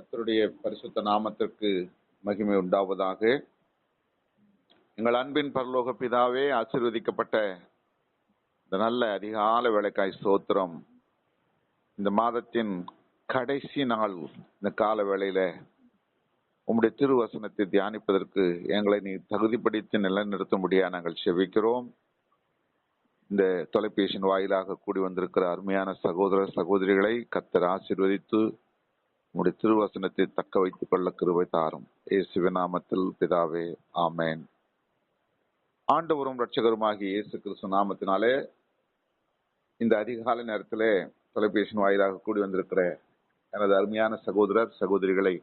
கத்தருடைய பரிசுத்த நாமத்திற்கு மகிமை உண்டாவதாக. எங்கள் அன்பின் பரலோக பிதாவே ஆசீர்வதிக்கப்பட்ட இந்த நல்ல அதிகால வேலைக்காய் ஸ்தோத்திரம். இந்த மாதத்தின் கடைசி நாள் இந்த கால வேளையில உம்முடைய திருவசனத்தை தியானிப்பதற்கு எங்களை நீ தகுதிப்படுத்தி நிலைநிறுத்தும்படியா நாங்கள் செவிக்கிறோம் இந்த தொலைபேசியின் வாயிலாக கூடி வந்திருக்கிற அருமையான சகோதர சகோதரிகளை கத்தர் ஆசீர்வதித்து உம்முடைய திருவசனத்தை தக்க வைத்துக் கொள்ள கிருபை தாரும். இயேசுவின் நாமத்தில் பிதாவே ஆமேன். ஆண்டவரும் ரட்சகருமாகிய இயேசு கிறிஸ்து நாமத்தினாலே இந்த அதிகாலை நேரத்திலே தொலைபேசியின் வாயிலாக கூடி வந்திருக்கிற எனது அருமையான சகோதரர் சகோதரிகளை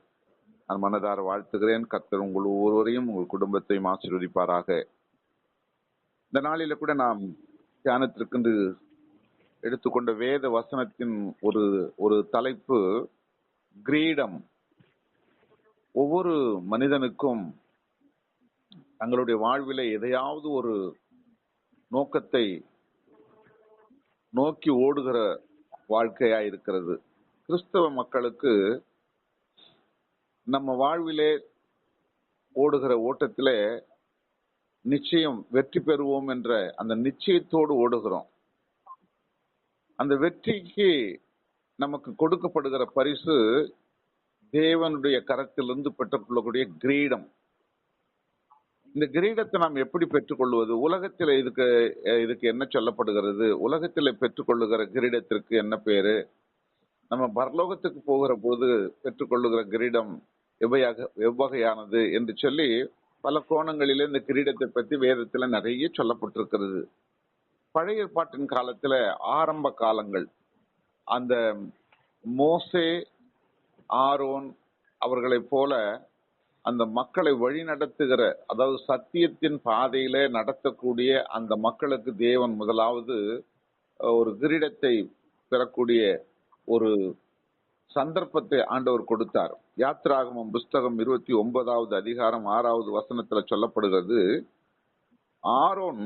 நான் மனதார வாழ்த்துகிறேன். கர்த்தர் உங்கள் ஒவ்வொருவரையும் உங்கள் குடும்பத்தையும் ஆசீர்வதிப்பாராக. இந்த நாளில கூட நாம் தியானத்திற்கு எடுத்துக்கொண்ட வேத வசனத்தின் ஒரு ஒரு தலைப்பு கிரீடம். ஒவ்வொரு மனிதனுக்கும் தங்களுடைய வாழ்வில எதையாவது ஒரு நோக்கத்தை நோக்கி ஓடுகிற வாழ்க்கையா இருக்கிறது. கிறிஸ்தவ மக்களுக்கு நம்ம வாழ்விலே ஓடுகிற ஓட்டத்திலே நிச்சயம் வெற்றி பெறுவோம் என்ற அந்த நிச்சயத்தோடு ஓடுகிறோம். அந்த வெற்றிக்கு நமக்கு கொடுக்கப்படுகிற பரிசு தேவனுடைய கரத்திலிருந்து பெற்றுக்கொள்ளக்கூடிய கிரீடம். இந்த கிரீடத்தை நாம் எப்படி பெற்றுக்கொள்வது? உலகத்தில் இதுக்கு இதுக்கு என்ன சொல்லப்படுகிறது? உலகத்தில் பெற்றுக்கொள்ளுகிற கிரீடத்திற்கு என்ன பேரு? நம்ம பரலோகத்துக்கு போகிற போது பெற்றுக்கொள்ளுகிற கிரீடம் எவ்வையாக எவ்வகையானது என்று சொல்லி பல கோணங்களிலே இந்த கிரீடத்தை பற்றி வேதத்தில் நிறைய சொல்லப்பட்டிருக்கிறது. பழைய பாட்டின் காலத்தில் ஆரம்ப காலங்கள் அந்த மோசே ஆரோன் அவர்களைப் போல அந்த மக்களை வழி நடத்துகிற அதாவது சத்தியத்தின் பாதையில நடத்தக்கூடிய அந்த மக்களுக்கு தேவன் முதலாவது ஒரு கிரீடத்தை பெறக்கூடிய ஒரு சந்தர்ப்பத்தை ஆண்டவர் கொடுத்தார். யாத்ராகமம் புஸ்தகம் இருபத்தி ஒன்பதாவது அதிகாரம் ஆறாவது வசனத்துல சொல்லப்படுகிறது ஆரோன்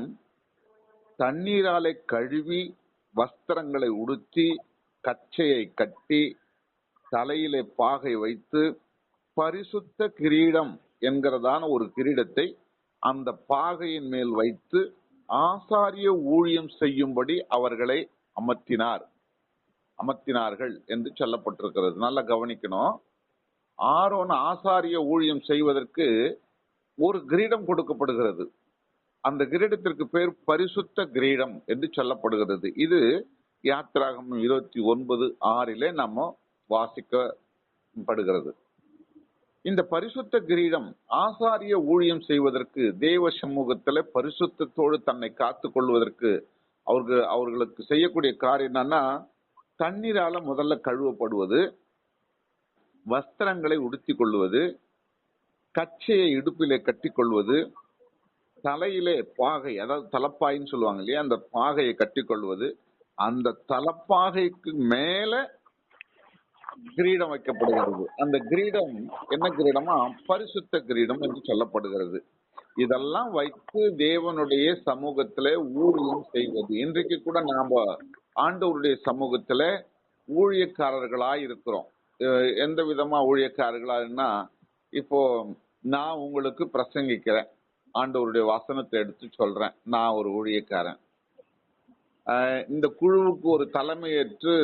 தண்ணீராலே கழுவி வஸ்திரங்களை உடுத்தி கச்சையை கட்டி தலையிலே பாகை வைத்து பரிசுத்த கிரீடம் என்கிறதான ஒரு கிரீடத்தை அந்த பாகையின் மேல் வைத்து ஆசாரிய ஊழியம் செய்யும்படி அவர்களை அமர்த்தினார். அமர்த்தினார்கள் என்று சொல்லப்பட்டிருக்கிறது. நல்லா கவனிக்கணும். ஆரோன் ஆசாரிய ஊழியம் செய்வதற்கு ஒரு கிரீடம் கொடுக்கப்படுகிறது. அந்த கிரீடத்திற்கு பேர் பரிசுத்த கிரீடம் என்று சொல்லப்படுகிறது. இது யாத்திராகம் இருபத்தி ஒன்பது ஆறிலே நம்ம வாசிக்கப்படுகிறது. இந்த பரிசுத்த கிரீடம் ஆசாரிய ஊழியம் செய்வதற்கு தேவ சமூகத்துல பரிசுத்தத்தோடு தன்னை காத்து கொள்வதற்கு அவர்கள் அவர்களுக்கு செய்யக்கூடிய காரியம் என்னன்னா தண்ணீரால முதல்ல கழுவப்படுவது வஸ்திரங்களை உடுத்தி கொள்வது கச்சையை இடுப்பிலே கட்டி கொள்வது தலையிலே பாகை அதாவது தலப்பாயின்னு சொல்லுவாங்க இல்லையா அந்த பாகையை கட்டி கொள்வது அந்த தலப்பாகைக்கு மேல கிரீடம் வைக்கப்படுகிறது. அந்த கிரீடம் என்ன கிரீடமா பரிசுத்த கிரீடம் என்று சொல்லப்படுகிறது. இதெல்லாம் வைத்து தேவனுடைய சமூகத்துல ஊழியம் செய்வது. இன்றைக்கு கூட நாம ஆண்டவருடைய சமூகத்துல ஊழியக்காரர்களா இருக்கிறோம். எந்த விதமா ஊழியக்காரர்களான்னா இப்போ நான் உங்களுக்கு பிரசங்கிக்கிறேன். ஆண்டவருடைய வசனத்தை எடுத்து சொல்றேன். நான் ஒரு ஊழியக்காரன். இந்த குழுவுக்கு ஒரு தலைமையேற்று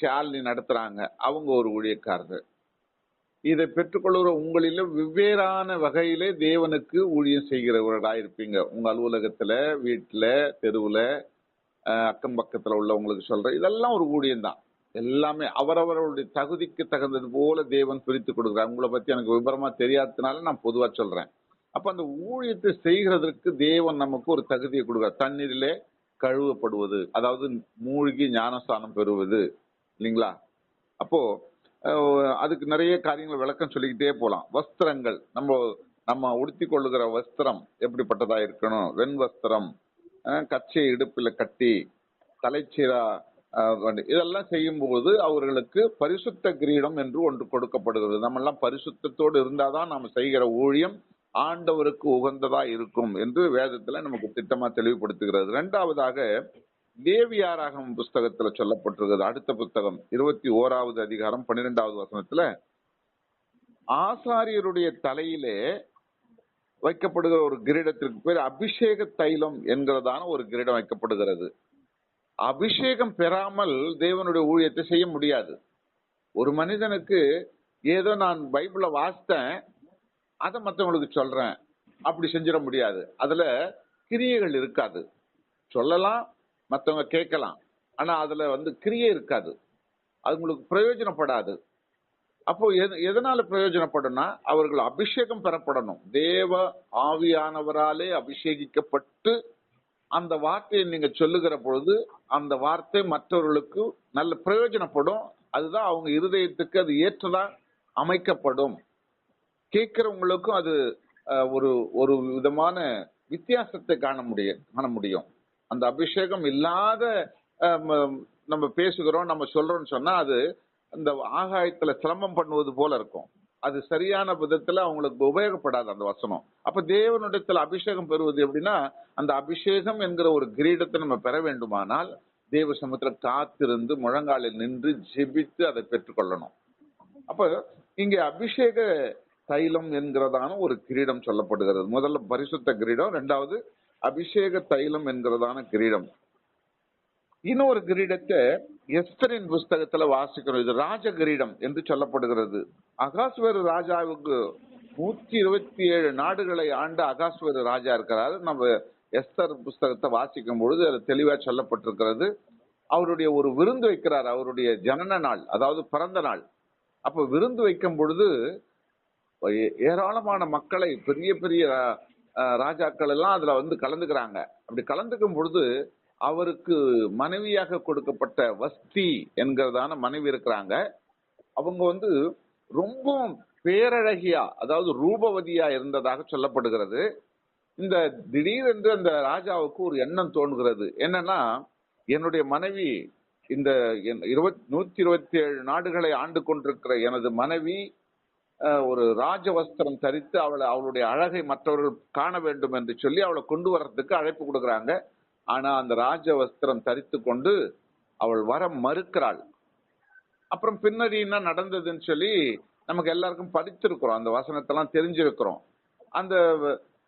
ஷாலினி நடத்துறாங்க. அவங்க ஒரு ஊழியக்காரர் இதை பெற்றுக்கொள்கிற உங்களில வெவ்வேறான வகையிலே தேவனுக்கு ஊழியம் செய்கிறவர்களா இருப்பீங்க. உங்க அலுவலகத்துல வீட்டுல தெருவுல அக்கம் பக்கத்துல உள்ளவங்களுக்கு சொல்றேன். இதெல்லாம் ஒரு ஊழியம் தான் எல்லாமே அவரவர்களுடைய தகுதிக்கு தகுந்தது போல தேவன் பிரித்து கொடுக்குறாங்க உங்களை பத்தி எனக்கு விபரமா தெரியாததுனால நான் பொதுவா சொல்றேன். அப்ப அந்த ஊழியத்தை செய்கிறதற்கு தேவன் நமக்கு ஒரு தகுதியை கொடுக்குறார். தண்ணீரிலே கழுவப்படுவது அதாவது மூழ்கி ஞானஸ்தானம் பெறுவது இல்லைங்களா? அப்போ அதுக்கு நிறைய காரியங்கள் விளக்கம் சொல்லிக்கிட்டே போகலாம் வஸ்திரங்கள் நம்ம நம்ம உடுத்தி கொள்ளுகிற வஸ்திரம் எப்படிப்பட்டதா இருக்கணும்? வெண் வஸ்திரம் கச்சை இடுப்பில் கட்டி தலைச்சீரா இதெல்லாம் செய்யும்போது அவர்களுக்கு பரிசுத்த கிரீடம் என்று ஒன்று கொடுக்கப்படுகிறது. நம்ம எல்லாம் பரிசுத்தத்தோடு இருந்தாதான் நாம செய்கிற ஊழியம். ஆண்டவருக்கு உகந்ததா இருக்கும் என்று வேதத்துல நமக்கு திட்டமா தெளிவுபடுத்துகிறது. இரண்டாவதாக தேவியாராகம் புஸ்தகத்துல சொல்லப்பட்டிருக்கிறது. அடுத்த புத்தகம் இருபத்தி ஓராவது அதிகாரம் பன்னிரெண்டாவது வசனத்துல ஆசாரியருடைய தலையிலே வைக்கப்படுகிற ஒரு கிரீடத்திற்கு பேர் அபிஷேக தைலம் என்கிறதான ஒரு கிரீடம் வைக்கப்படுகிறது. அபிஷேகம் பெறாமல் தேவனுடைய ஊழியத்தை செய்ய முடியாது. ஒரு மனிதனுக்கு ஏதோ நான் பைபிளை வாசித்தேன் அதை மற்றவங்களுக்கு சொல்றேன். அப்படி செஞ்சிட முடியாது. அதுல கிரியைகள் இருக்காது. சொல்லலாம் மற்றவங்க கேட்கலாம். ஆனா அதுல வந்து கிரியை இருக்காது. அது உங்களுக்கு பிரயோஜனப்படாது. அப்போ எது- எதனால பிரயோஜனப்படும்னா அவர்கள் அபிஷேகம் பெறப்படணும். தேவ ஆவியானவராலே அபிஷேகிக்கப்பட்டு அந்த வார்த்தையை நீங்க சொல்லுகிற பொழுது அந்த வார்த்தை மற்றவர்களுக்கு நல்ல பிரயோஜனப்படும். அதுதான் அவங்க இருதயத்துக்கு அது ஏற்றதா அமைக்கப்படும். கேட்கிறவங்களுக்கும் அது ஒரு ஒரு விதமான வித்தியாசத்தை காண முடியும் காண முடியும். அந்த அபிஷேகம் இல்லாத நம்ம பேசுகிறோம் நம்ம சொல்றோம்னு சொன்னா அது அந்த ஆகாயத்துல சிரமம் பண்ணுவது போல இருக்கும். அது சரியான விதத்துல அவங்களுக்கு உபயோகப்படாது அந்த வசனம். அப்ப தேவனுடத்துல அபிஷேகம் பெறுவது எப்படின்னா அந்த அபிஷேகம் என்கிற ஒரு கிரீடத்தை நம்ம பெற வேண்டுமானால் தேவ சமத்துல காத்திருந்து முழங்காலில் நின்று ஜெபித்து அதை பெற்றுக்கொள்ளணும். அப்ப இங்க அபிஷேக தைலம் என்கிறதான ஒரு கிரீடம் சொல்லப்படுகிறது. முதல்ல பரிசுத்த கிரீடம் ரெண்டாவது அபிஷேக தைலம் என்கிறதான கிரீடம். இன்னொரு கிரீடத்தை எஸ்தரின் புஸ்தகத்துல வாசிக்கிறோம். இது ராஜ கிரீடம் என்று சொல்லப்படுகிறது. அகாஸ்வர ராஜாவுக்கு நூத்தி இருபத்தி ஏழு நாடுகளை ஆண்ட அகாஸ்வர ராஜா இருக்கிறாரு. நம்ம எஸ்தர் புஸ்தகத்தை வாசிக்கும் பொழுது அது தெளிவா சொல்லப்பட்டிருக்கிறது. அவருடைய ஒரு விருந்து வைக்கிறார் அவருடைய ஜனன நாள் அதாவது பிறந்த நாள். அப்ப விருந்து வைக்கும் பொழுது ஏராளமான மக்களை பெரிய பெரிய ராஜாக்கள் எல்லாம் அதுல வந்து கலந்துக்கிறாங்க. அப்படி கலந்துக்கும் பொழுது அவருக்கு மனைவியாக கொடுக்கப்பட்ட வஸ்தி என்கிறதான மனைவி இருக்கிறாங்க. அவங்க வந்து ரொம்ப பேரழகியா அதாவது ரூபவதியா இருந்ததாக சொல்லப்படுகிறது. இந்த திடீரென்று அந்த ராஜாவுக்கு ஒரு எண்ணம் தோணுகிறது என்னன்னா என்னுடைய மனைவி இந்த இருபத் நூத்தி இருபத்தி ஏழு நாடுகளை ஆண்டு கொண்டிருக்கிற எனது மனைவி ஒரு ராஜ வஸ்திரம் தரித்து அவளை அவளுடைய அழகை மற்றவர்கள் காண வேண்டும் என்று சொல்லி அவளை கொண்டு வர்றதுக்கு அழைப்பு கொடுக்கறாங்க. ஆனா அந்த ராஜ வஸ்திரம் தரித்து கொண்டு அவள் வர மறுக்கிறாள். அப்புறம் பின்னாடி என்ன நடந்ததுன்னு சொல்லி நமக்கு எல்லாருக்கும் படித்திருக்கிறோம். அந்த வசனத்தெல்லாம் தெரிஞ்சிருக்கிறோம். அந்த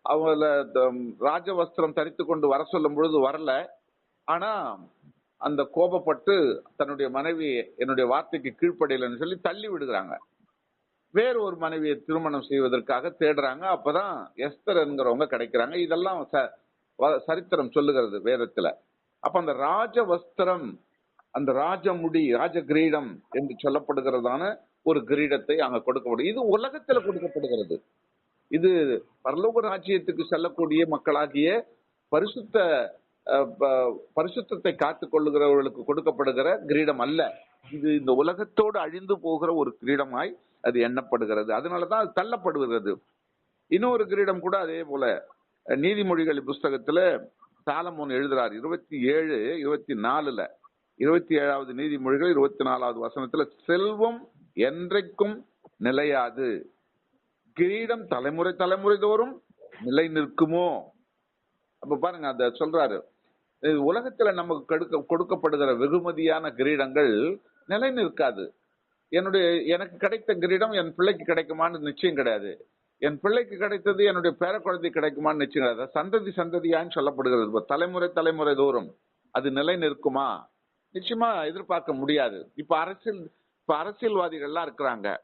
அவளை ராஜ வஸ்திரம் தரித்து கொண்டு வர சொல்லும் பொழுது வரல. ஆனா அந்த கோபப்பட்டு தன்னுடைய மனைவி என்னுடைய வார்த்தைக்கு கீழ்ப்படையலைன்னு சொல்லி தள்ளி விடுகிறாங்க. வேற ஒரு மனைவியை திருமணம் செய்வதற்காக தேடுறாங்க. அப்பதான் எஸ்தர் என்கிறவங்க கிடைக்கிறாங்க. இதெல்லாம் சரித்திரம் சொல்லுகிறது வேதத்துல. அப்ப அந்த ராஜ வஸ்திரம் அந்த ராஜமுடி ராஜ கிரீடம் என்று சொல்லப்படுகிறதான ஒரு கிரீடத்தை அங்க கொடுக்கப்படும் இது உலகத்துல கொடுக்கப்படுகிறது. இது பரலோக ராஜ்யத்துக்கு செல்லக்கூடிய மக்களாகிய பரிசுத்த ப- பரிசுத்தத்தை காத்து கொள்ளுகிறவர்களுக்கு கொடுக்கப்படுகிற கிரீடம் அல்ல. இது இந்த உலகத்தோடு அழிந்து போகிற ஒரு கிரீடமாய் அது எண்ணப்படுகிறது. அதனாலதான் அது தள்ளப்படுகிறது. இன்னொரு கிரீடம் கூட அதே போல நீதிமொழிகள் புஸ்தகத்துல சாலமோன் எழுதுறார். இருபத்தி ஏழு இருபத்தி நாலுல இருபத்தி ஏழாவது நீதிமொழிகள் இருபத்தி நாலாவது வசனத்துல செல்வம் என்றைக்கும் நிலையாது. கிரீடம் தலைமுறை தலைமுறை தோறும் நிலை நிற்குமோ? அப்ப பாருங்க அத சொல்றாரு. உலகத்துல நமக்கு கொடுக்கப்படுகிற வெகுமதியான கிரீடங்கள் நிலை நிற்காது. என்னுடைய எனக்கு கிடைத்த கிரீடம் என் பிள்ளைக்கு கிடைக்குமான்னு நிச்சயம் கிடையாது. என் பிள்ளைக்கு கிடைத்தது என்னுடைய பேர குழந்தை கிடைக்குமான்னு நிச்சயம் கிடையாது. சந்ததி சந்ததியான்னு சொல்லப்படுகிறது. தலைமுறை தலைமுறை தோறும் அது நிலை நிற்குமா? நிச்சயமா எதிர்பார்க்க முடியாது. இப்ப அரசியல் இப்ப அரசியல்வாதிகள்லாம் இருக்கிறாங்க.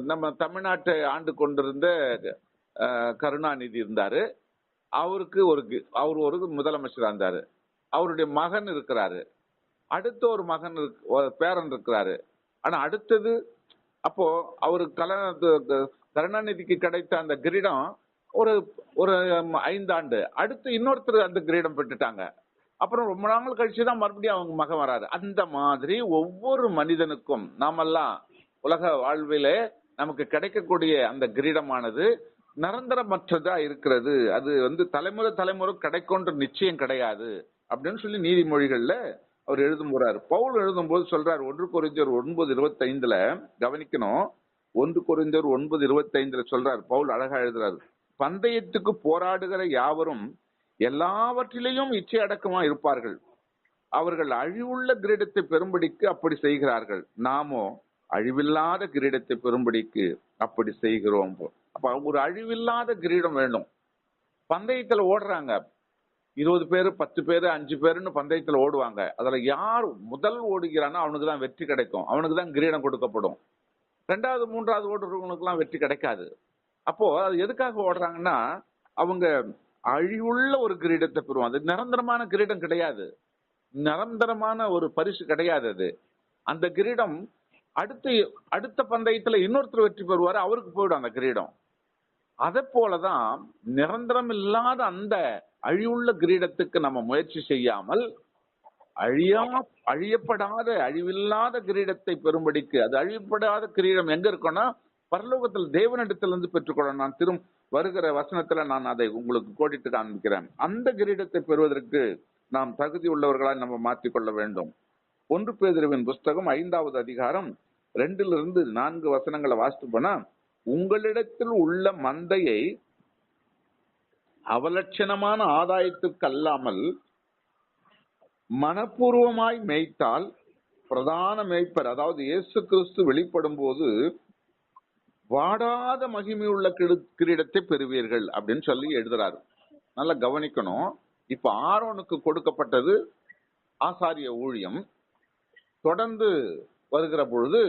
நம்ம தமிழ்நாட்டை ஆண்டு கொண்டிருந்த கருணாநிதி இருந்தாரு. அவருக்கு ஒரு கி- அவர் ஒரு முதலமைச்சராக இருந்தாரு. அவருடைய மகன் இருக்கிறாரு. அடுத்த ஒரு மகன் பேரன் இருக்கிறாரு. ஆனா அடுத்தது அப்போ அவரு கல கருணாநிதிக்கு கிடைத்த அந்த கிரீடம் ஒரு ஒரு ஐந்தாண்டு. அடுத்து இன்னொருத்தர் அந்த கிரீடம் பெற்றுட்டாங்க. அப்புறம் ரொம்ப நாள் கழிச்சு தான் மறுபடியும் அவங்க மகன் வராரு. அந்த மாதிரி ஒவ்வொரு மனிதனுக்கும் நாமெல்லாம் உலக வாழ்விலே நமக்கு கிடைக்கக்கூடிய அந்த கிரீடமானது நிரந்தரமற்றதா இருக்கிறது. அது வந்து தலைமுறை தலைமுறை கிடைக்கும்ன்ற நிச்சயம் கிடையாது. அப்படின்னு சொல்லி நீதிமொழிகள்ல அவர் எழுதும் போறாரு. பவுல் எழுதும்போது சொல்றாரு ஒன்று குறிஞ்சர் ஒன்பது இருபத்தைந்துல கவனிக்கணும் ஒன்று குறைந்தர் ஒன்பது இருபத்தைந்துல சொல்றாரு பவுல் அழகா எழுதுறாரு. பந்தயத்துக்கு போராடுகிற யாவரும் எல்லாவற்றிலேயும் இச்சை அடக்கமா இருப்பார்கள். அவர்கள் அழிவுள்ள கிரீடத்தை பெறும்படிக்கு அப்படி செய்கிறார்கள். நாமோ அழிவில்லாத கிரீடத்தை பெறும்படிக்கு அப்படி செய்கிறோம் அப்ப ஒரு அழிவில்லாத கிரீடம் வேண்டும் பந்தயத்துல ஓடுறாங்க. இருபது பேர் பத்து பேர் அஞ்சு பேருன்னு பந்தயத்தில் ஓடுவாங்க. அதுல யார் முதல் ஓடுகிறானோ அவனுக்கு தான் வெற்றி கிடைக்கும். அவனுக்கு தான் கிரீடம் கொடுக்கப்படும். ரெண்டாவது மூன்றாவது ஓடுறவங்களுக்குலாம் வெற்றி கிடைக்காது. அப்போ அது எதுக்காக ஓடுறாங்கன்னா அவங்க அழிவுள்ள ஒரு கிரீடத்தை பெறுவாங்க. அது நிரந்தரமான கிரீடம் கிடையாது. நிரந்தரமான ஒரு பரிசு கிடையாது அது. அந்த கிரீடம் அடுத்த அடுத்த பந்தயத்துல இன்னொருத்தர் வெற்றி பெறுவாரு அவருக்கு போயிடும் அந்த கிரீடம். அதை போலதான் நிரந்தரம் இல்லாத அந்த அழிவுள்ள கிரீடத்துக்கு நம்ம முயற்சி செய்யாமல் அழியா அழியப்படாத அழிவில்லாத கிரீடத்தை பெறும்படிக்கு அது அழியப்படாத கிரீடம் எங்க இருக்கும்னா பரலோகத்தில் தேவனிடத்திலிருந்து பெற்றுக்கொள்ள நான் திரும் வருகிற வசனத்துல நான் அதை உங்களுக்கு கோடிட்டு காண்பிக்கிறேன். அந்த கிரீடத்தை பெறுவதற்கு நாம் தகுதி உள்ளவர்களாய் நம்ம மாற்றிக்கொள்ள வேண்டும். ஒன்று பேதிரவின் புஸ்தகம் ஐந்தாவது அதிகாரம் ரெண்டிலிருந்து நான்கு வசனங்களை வாசித்து போனா உங்களிடத்தில் உள்ள மந்தையை அவலட்சணமான ஆதாயத்துக்கு அல்லாமல் மனப்பூர்வமாய் மேய்த்தால் பிரதான மேய்ப்பர் அதாவது இயேசு கிறிஸ்து வெளிப்படும் போது வாடாத மகிமையுள்ள கிரீடத்தை பெறுவீர்கள் அப்படின்னு சொல்லி எழுதுறாரு. நல்லா கவனிக்கணும். இப்ப ஆரோனுக்கு கொடுக்கப்பட்டது ஆசாரிய ஊழியம். தொடர்ந்து வருகிற பொழுது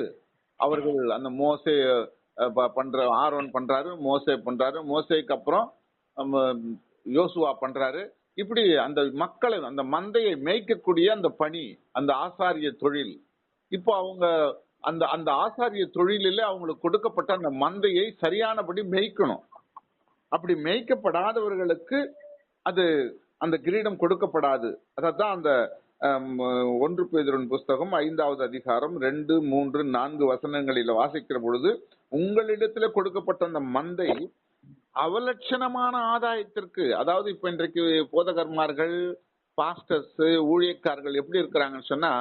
அவர்கள் அந்த மோசே பண்ற ஆரோன் பண்றாரு மோசே பண்றாரு. மோசேக்கு அப்புறம் யோசுவா பண்றாரு. இப்படி அந்த மக்களை அந்த மந்தையை மேய்க்கக்கூடிய அந்த பணி அந்த ஆசாரிய தொழில். இப்போ அவங்க அந்த அந்த ஆசாரிய தொழிலிலே அவங்களுக்கு கொடுக்கப்பட்ட அந்த மந்தையை சரியானபடி மேய்க்கணும். அப்படி மேய்க்கப்படாதவர்களுக்கு அது அந்த கிரீடம் கொடுக்கப்படாது. அதான் அந்த ஒன்று பேதுரன் புஸ்தகம் ஐந்தாவது அதிகாரம் ரெண்டு மூன்று நான்கு வசனங்களில வாசிக்கிற பொழுது உங்களிடத்துல கொடுக்கப்பட்ட அந்த மந்தை அவலட்சணமான ஆதாயத்திற்கு அதாவது இப்ப இன்றைக்கு போதகர்மார்கள் பாஸ்டர்ஸ் ஊழியக்காரர்கள் எப்படி இருக்கிறாங்கன்னு சொன்னா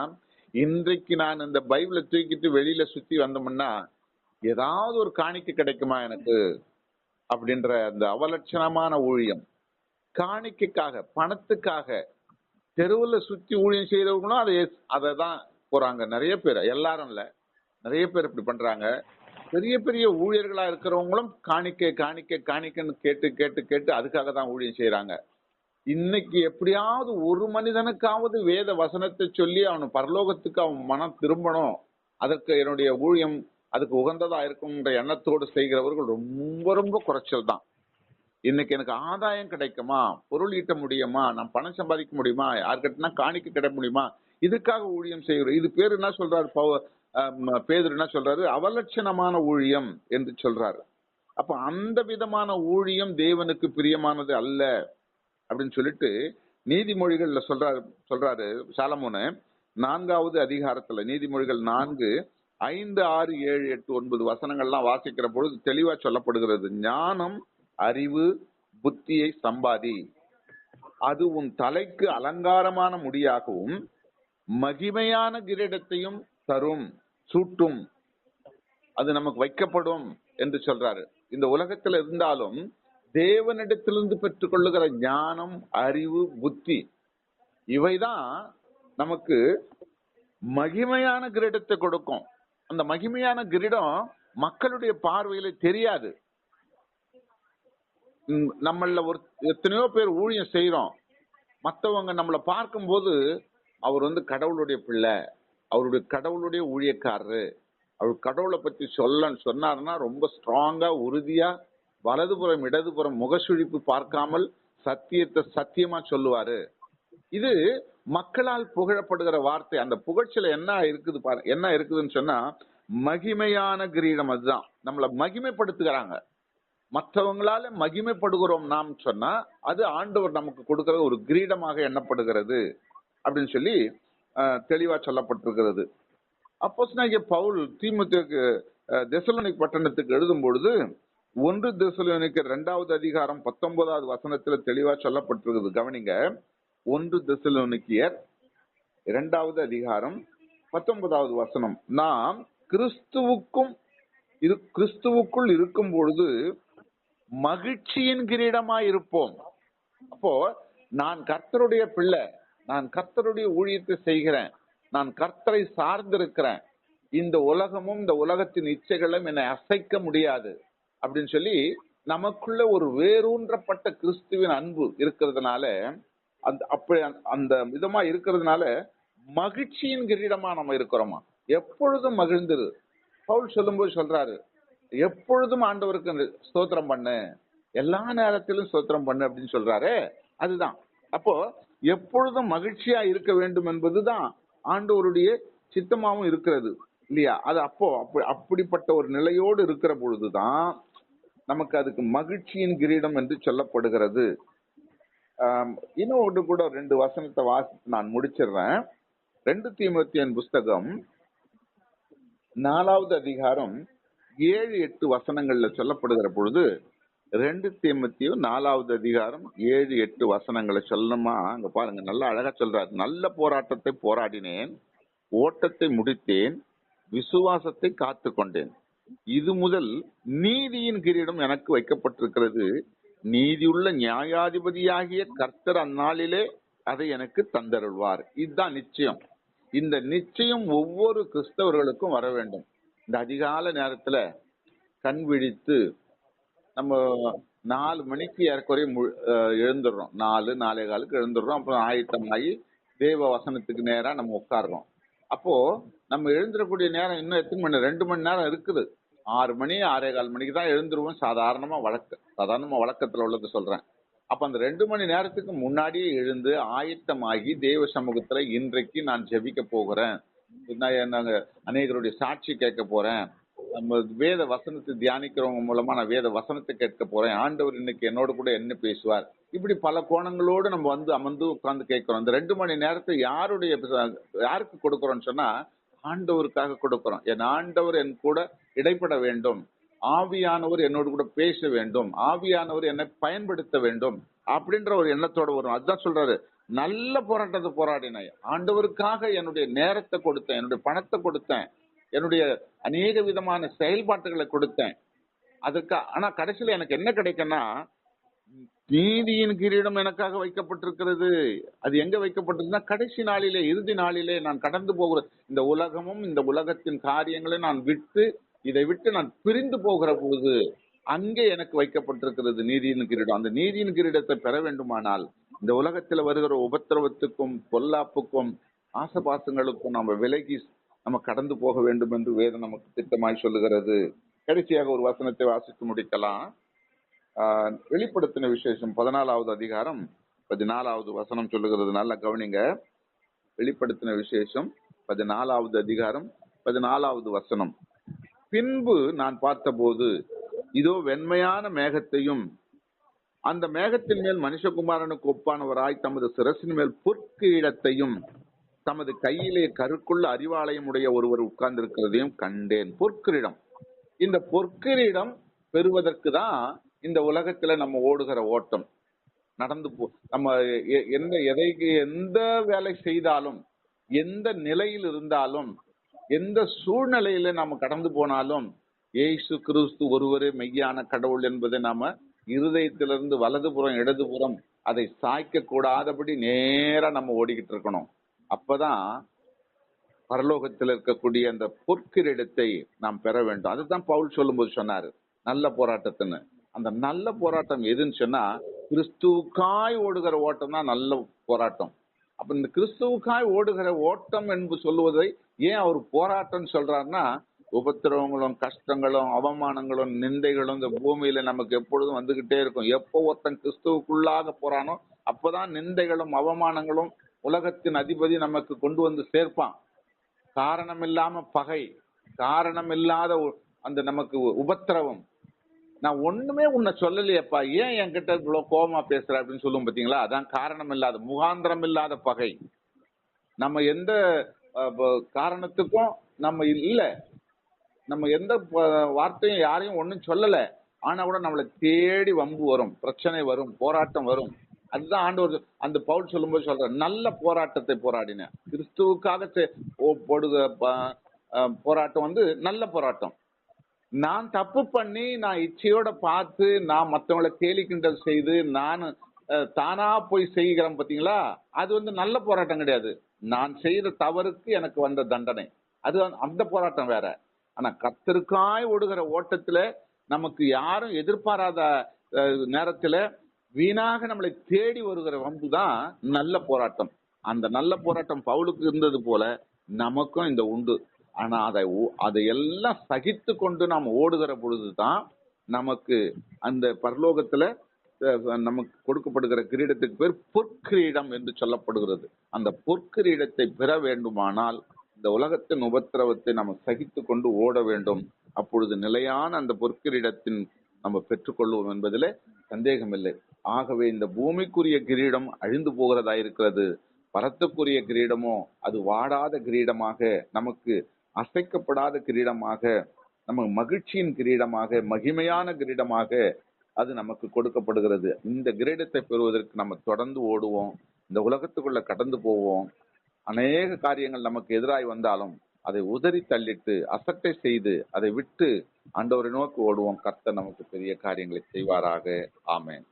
இன்றைக்கு நான் இந்த பைபிளை தூக்கிட்டு வெளியில சுத்தி வந்தோம்னா ஏதாவது ஒரு காணிக்கை கிடைக்குமா எனக்கு? அப்படின்ற அந்த அவலட்சணமான ஊழியம். காணிக்கைக்காக பணத்துக்காக தெருவில் சுற்றி ஊழியம் செய்கிறவங்களும் அதை அதை தான் போகிறாங்க நிறைய பேர் எல்லாரும் இல்லை. நிறைய பேர் இப்படி பண்ணுறாங்க பெரிய பெரிய ஊழியர்களாக இருக்கிறவங்களும் காணிக்கை காணிக்கை காணிக்கன்னு கேட்டு கேட்டு கேட்டு அதுக்காக தான் ஊழியம் செய்கிறாங்க இன்னைக்கு எப்படியாவது ஒரு மனிதனுக்காவது வேத வசனத்தை சொல்லி அவன் பரலோகத்துக்கு அவன் மனம் திரும்பணும். அதற்கு என்னுடைய ஊழியம் அதுக்கு உகந்ததா இருக்கும்ன்ற எண்ணத்தோடு செய்கிறவர்கள் ரொம்ப ரொம்ப குறைச்சல் தான். இன்னைக்கு எனக்கு ஆதாயம் கிடைக்குமா? பொருள் ஈட்ட முடியுமா? நான் பணம் சம்பாதிக்க முடியுமா? யாருக்கிட்டனா காணிக்க கிடைக்க முடியுமா? இதுக்காக ஊழியம் செய்கிறோம் இது பேர் என்ன சொல்றாரு? பேதர் என்ன சொல்றாரு? அவலட்சணமான ஊழியம் என்று சொல்றாரு. அப்ப அந்த விதமான ஊழியம் தேவனுக்கு பிரியமானது அல்ல அப்படின்னு சொல்லிட்டு நீதிமொழிகள்ல சொல்றாரு சொல்றாரு சாலமோனு. நான்காவது அதிகாரத்துல நீதிமொழிகள் நான்கு ஐந்து ஆறு ஏழு எட்டு ஒன்பது வசனங்கள்லாம் வாசிக்கிற பொழுது தெளிவா சொல்லப்படுகிறது. ஞானம் அறிவு புத்தியை சம்பாதி. அது உன் தலைக்கு அலங்காரமான முடியாகவும் மகிமையான கிரீடத்தையும் தரும் சூட்டும். அது நமக்கு வைக்கப்படும் என்று சொல்றாரு. இந்த உலகத்துல இருந்தாலும் தேவனிடத்திலிருந்து பெற்றுக்கொள்ளுகிற ஞானம் அறிவு புத்தி இவைதான் நமக்கு மகிமையான கிரீடத்தை கொடுக்கும். அந்த மகிமையான கிரீடம் மக்களுடைய பார்வையில தெரியாது. நம்மள ஒரு எத்தனையோ பேர் ஊழியம் செய்யறோம் மத்தவங்க நம்மள பார்க்கும்போது அவர் வந்து கடவுளுடைய பிள்ளை அவருடைய கடவுளுடைய ஊழியக்காரரு அவர் கடவுளை பத்தி சொல்லன்னு சொன்னாருன்னா ரொம்ப ஸ்ட்ராங்கா உறுதியா வலதுபுறம் இடதுபுறம் முகசுழிப்பு பார்க்காமல் சத்தியத்தை சத்தியமா சொல்லுவாரு. இது மக்களால் புகழப்படுகிற வார்த்தை. அந்த புகழ்ச்சியில என்ன இருக்குது பாரு என்ன இருக்குதுன்னு சொன்னா மகிமையான கிரீடம் அதுதான். நம்மளை மகிமைப்படுத்துகிறாங்க. மற்றவங்களால மகிமைப்படுகிறோம் நாம் சொன்னா அது ஆண்டவர் நமக்கு கொடுக்கிற ஒரு கிரீடமாக எண்ணப்படுகிறது அப்படின்னு சொல்லி அஹ், தெளிவா சொல்லப்பட்டிருக்கிறது. அப்போஸ்தலனாகிய பவுல் தீமுத்துக்கு தெசலோனிக் பட்டணத்துக்கு எழுதும் பொழுது ஒன்று திசலோனிக்கு இரண்டாவது அதிகாரம் பத்தொன்பதாவது வசனத்துல தெளிவா சொல்லப்பட்டிருக்குது. கவனிங்க. ஒன்று திசலோனிக்கியர் இரண்டாவது அதிகாரம் பத்தொன்பதாவது வசனம். நாம் கிறிஸ்துவுக்கும் இரு கிறிஸ்துவுக்குள் இருக்கும் பொழுது மகிழ்ச்சியின் கிரீடமாய் இருப்போம் அப்போ நான் கர்த்தருடைய பிள்ளை நான் கர்த்தருடைய ஊழியத்தை செய்கிறேன் நான் கர்த்தரை சார்ந்திருக்கிறேன் இந்த உலகமும் இந்த உலகத்தின் இச்சைகளும் என்னை அசைக்க முடியாது அப்படின்னு சொல்லி நமக்குள்ள ஒரு வேரூன்றப்பட்ட கிறிஸ்துவின் அன்பு இருக்கிறதுனால அந்த அப்படி அந்த- விதமா இருக்கிறதுனால மகிழ்ச்சியின் கிரீடமா நம்ம இருக்கிறோமா? எப்பொழுதும் மகிழ்ந்துரு. பவுல் சொல்லும்போது சொல்றாரு எப்பொழுதும் ஆண்டவருக்கு ஸ்தோத்திரம் பண்ணு. எல்லா நேரத்திலும் ஸ்தோத்திரம் பண்ணு அப்படின்னு சொல்றாரு. அதுதான். அப்போ எப்பொழுதும் மகிழ்ச்சியா இருக்க வேண்டும் என்பதுதான் ஆண்டவருடைய சித்தமாவும் இருக்கிறது. இல்லையா? அது அப்போ அப்படி அப்படிப்பட்ட ஒரு நிலையோடு இருக்கிற பொழுதுதான் நமக்கு அதுக்கு மகிழ்ச்சியின் கிரீடம் என்று சொல்லப்படுகிறது. ஆம், இன்னும் ஒன்று கூட ரெண்டு வசனத்தை வாசித்து நான் முடிச்சிடுறேன். ரெண்டு தீமத்தியன் புஸ்தகம் நாலாவது அதிகாரம் ஏழு எட்டு வசனங்கள்ல சொல்லப்படுகிற பொழுது ரெண்டு தீமத்தியோ நாலாவது அதிகாரம் ஏழு எட்டு வசனங்களை சொல்லணுமா? அங்க பாருங்க நல்லா அழகா சொல்றாரு. நல்ல போராட்டத்தை போராடினேன் ஓட்டத்தை முடித்தேன் விசுவாசத்தை காத்து கொண்டேன். இது முதல் நீதியின் கிரீடம் எனக்கு வைக்கப்பட்டிருக்கிறது. நீதியுள்ள நியாயாதிபதியாகிய கர்த்தர் அந்நாளிலே அதை எனக்கு தந்தருள்வார். இதுதான் நிச்சயம். இந்த நிச்சயம் ஒவ்வொரு கிறிஸ்தவர்களுக்கும் வர வேண்டும். இந்த அதிகால நேரத்துல கண் விழித்து நம்ம நாலு மணிக்கு ஏறக்குறைய மு- எழுந்துடுறோம். நாலு நாலே காலுக்கு எழுந்துடுறோம். அப்புறம் ஆயத்தமாகி தேவ வசனத்துக்கு நேராக நம்ம உட்காடுறோம் அப்போ நம்ம எழுந்துடக்கூடிய நேரம் இன்னும் எத்தனை மணி? ரெண்டு மணி நேரம் இருக்குது. ஆறு மணி ஆறே கால் மணிக்கு தான் எழுந்துருவோம். சாதாரணமாக வழக்கம் சாதாரணமாக வழக்கத்தில் உள்ளது சொல்கிறேன் அப்போ அந்த ரெண்டு மணி நேரத்துக்கு முன்னாடியே எழுந்து ஆயத்தமாகி தேவ சமூகத்தில் இன்றைக்கு நான் ஜெபிக்க போகிறேன். நாங்க அநேகருடைய சாட்சி கேட்க போறேன். நம்ம வேத வசனத்தை தியானிக்கிறவங்க மூலமா நான் வேத வசனத்தை கேட்க போறேன். ஆண்டவர் இன்னைக்கு என்னோட கூட என்ன பேசுவார்? இப்படி பல கோணங்களோடு நம்ம வந்து அமர்ந்து உட்கார்ந்து கேட்கிறோம். இந்த ரெண்டு மணி நேரத்தை யாருடைய யாருக்கு கொடுக்கறோம்னு சொன்னா ஆண்டவருக்காக கொடுக்கிறோம். என் ஆண்டவர் என் கூட இடைப்பட வேண்டும். ஆவியானவர் என்னோடு கூட பேச வேண்டும். ஆவியானவர் என்னை பயன்படுத்த வேண்டும். அப்படின்ற ஒரு எண்ணத்தோட வரும். அதுதான் சொல்றாரு. நல்ல போராட்டத்தை போராடினேன் ஆண்டவருக்காக என்னுடைய நேரத்தை கொடுத்தேன் என்னுடைய பணத்தை கொடுத்தேன் என்னுடைய அநேக விதமான செயல்பாட்டுகளை கொடுத்தேன். அதுக்கு ஆனா கடைசியில எனக்கு என்ன கிடைக்கும்னா நீதியின் கிரீடம் எனக்காக வைக்கப்பட்டிருக்கிறது. அது எங்க வைக்கப்பட்டிருக்குன்னா கடைசி நாளிலே இறுதி நாளிலே நான் கடந்து போகிற இந்த உலகமும் இந்த உலகத்தின் காரியங்களை நான் விட்டு இதை விட்டு நான் பிரிந்து போகிற போது அங்கே எனக்கு வைக்கப்பட்டிருக்கிறது நீதியின் கிரீடம். அந்த நீதியின் கிரீடத்தை பெற வேண்டுமானால் இந்த உலகத்தில் வருகிற உபத்திரவத்துக்கும் பொல்லாப்புக்கும் ஆசபாசங்களுக்கும் நம்ம விலகி நம்ம கடந்து போக வேண்டும் என்று வேதம் நமக்கு திட்டமாய் சொல்லுகிறது. கடைசியாக ஒரு வசனத்தை வாசித்து முடிக்கலாம். ஆஹ் வெளிப்படுத்தின விசேஷம் பதினாலாவது அதிகாரம் பதினாலாவது வசனம் சொல்லுகிறது. நல்லா கவனிங்க. வெளிப்படுத்தின விசேஷம் பதினாலாவது அதிகாரம் பதினாலாவது வசனம். பின்பு நான் பார்த்தபோது இதோ வெண்மையான மேகத்தையும் அந்த மேகத்தின் மேல் மனுஷகுமாரனுக்கு ஒப்பானவராய் தமது சிரசின் மேல் பொற்கிரீடத்தையும் தமது கையிலே கருக்குள்ள அறிவாலயம் உடைய ஒருவர் உட்கார்ந்திருக்கிறதையும் கண்டேன். பொற்கிரீடம். இந்த பொற்கிரீடம் பெறுவதற்கு தான் இந்த உலகத்துல நம்ம ஓடுகிற ஓட்டம். நடந்து போ நம்ம எ- எந்த எதைக்கு எந்த வேலை செய்தாலும் எந்த நிலையில் இருந்தாலும் எந்த சூழ்நிலையில நாம கடந்து போனாலும் இயேசு கிறிஸ்து ஒருவரே மெய்யான கடவுள் என்பதை நாம இருதயத்திலிருந்து வலதுபுறம் இடதுபுறம் அதை சாய்க்க கூடாதபடி நேரா நம்ம ஓடிக்கிட்டு இருக்கணும். அப்பதான் பரலோகத்தில் இருக்கக்கூடிய அந்த பொற்கிரீடத்தை நாம் பெற வேண்டும். அதுதான் பவுல் சொல்லும்போது சொன்னாரு நல்ல போராட்டத்துன்னு. அந்த நல்ல போராட்டம் எதுன்னு சொன்னா கிறிஸ்துவுக்காய் ஓடுகிற ஓட்டம் தான் நல்ல போராட்டம். அப்ப இந்த கிறிஸ்துவுக்காய் ஓடுகிற ஓட்டம் என்று சொல்லுவதை ஏன் அவர் போராட்டம் சொல்றாருன்னா உபத்திரவங்களும் கஷ்டங்களும் அவமானங்களும் நிந்தைகளும் இந்த பூமியில நமக்கு எப்பொழுதும் வந்துகிட்டே இருக்கும். எப்போ ஒருத்தன் கிறிஸ்துவுக்குள்ளாக போறானோ அப்பதான் நிந்தைகளும் அவமானங்களும் உலகத்தின் அதிபதி நமக்கு கொண்டு வந்து சேர்ப்பான். காரணமில்லாம பகை காரணமில்லாத இல்லாத அந்த நமக்கு உபத்திரவம். நான் ஒண்ணுமே உன்னை சொல்லலையேப்பா. ஏன் என்கிட்ட இவ்வளவு கோபமா பேசுற அப்படின்னு சொல்லுவோம் பாத்தீங்களா? அதான் காரணம் இல்லாத முகாந்திரம் இல்லாத பகை. நம்ம எந்த காரணத்துக்கும் நம்ம இல்ல. நம்ம எந்த வார்த்தையும் யாரையும் ஒன்றும் சொல்லல. ஆனா கூட நம்மளை தேடி வம்பு வரும். பிரச்சனை வரும். போராட்டம் வரும். அதுதான் ஆண்டவர் அந்த பவுல் சொல்லும்போது சொல்ற நல்ல போராட்டத்தை போராடினேன் கிறிஸ்துவுக்காக செ- போராட்டம் வந்து நல்ல போராட்டம். நான் தப்பு பண்ணி நான் இச்சையோட பார்த்து நான் மத்தவங்கள கேலிக்கின்றது செய்து நான் தானா போய் செய்கிறேன் பாத்தீங்களா? அது வந்து நல்ல போராட்டம் கிடையாது. நான் செய்த தவறுக்கு எனக்கு வந்த தண்டனை. அது அந்த போராட்டம் வேற. ஆனா கத்தருக்காய் ஓடுகிற ஓட்டத்துல நமக்கு யாரும் எதிர்பாராத நேரத்துல வீணாக நம்மளை தேடி வருகிற வம்பு தான் நல்ல போராட்டம். அந்த நல்ல போராட்டம் பவுலுக்கு இருந்தது போல நமக்கும் இந்த உண்டு. ஆனா அதை அதை அதையெல்லாம் சகித்து கொண்டு நாம் ஓடுகிற பொழுதுதான் நமக்கு அந்த பரலோகத்துல நமக்கு கொடுக்கப்படுகிற கிரீடத்துக்கு பேர் பொற்கிரீடம் என்று சொல்லப்படுகிறது. அந்த பொற்கிரீடத்தை பெற வேண்டுமானால் இந்த உலகத்தின் உபத்திரவத்தை நாம் சகித்து கொண்டு ஓட வேண்டும். அப்பொழுது நிலையான அந்த பொற்கிரீடத்தின் நம்ம பெற்றுக்கொள்வோம் என்பதிலே சந்தேகமில்லை. ஆகவே இந்த பூமிக்குரிய கிரீடம் அழிந்து போகிறதா இருக்கிறது? பரத்துக்குரிய கிரீடமோ அது வாடாத கிரீடமாக நமக்கு அசைக்கப்படாத கிரீடமாக நமக்கு மகிழ்ச்சியின் கிரீடமாக மகிமையான கிரீடமாக அது நமக்கு கொடுக்கப்படுகிறது. இந்த கிரீடத்தை பெறுவதற்கு நம்ம தொடர்ந்து ஓடுவோம். இந்த உலகத்துக்குள்ள கடந்து போவோம். அநேக காரியங்கள் நமக்கு எதிராய் வந்தாலும் அதை உதறி தள்ளிட்டு அசட்டை செய்து அதை விட்டு ஆண்டவரை நோக்கி ஓடுவோம். கர்த்தர் நமக்கு பெரிய காரியங்களை செய்வாராக. ஆமேன்.